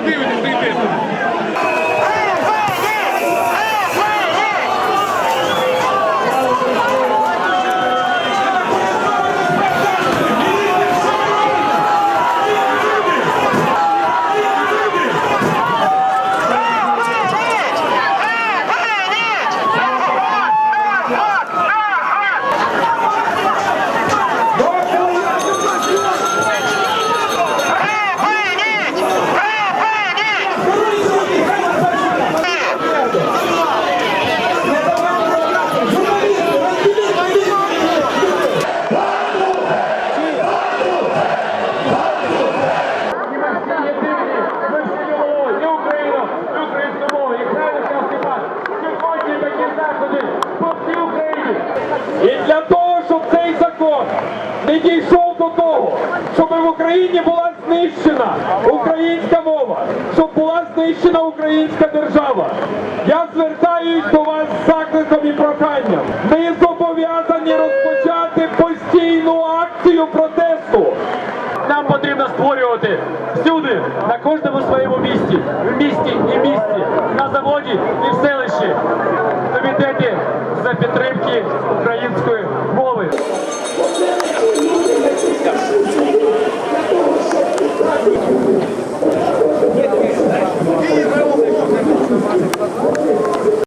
Só tem І для того, щоб цей закон не дійшов до того, щоб в Україні була знищена українська мова, щоб була знищена українська держава. Я звертаюсь до вас з закликом і проханням. Ми зобов'язані розпочати постійну акцію протесту. Нам потрібно створювати всюди, на кожному своєму місці, в місті і місті, на заводі і в селищі. Комітети за підтримку української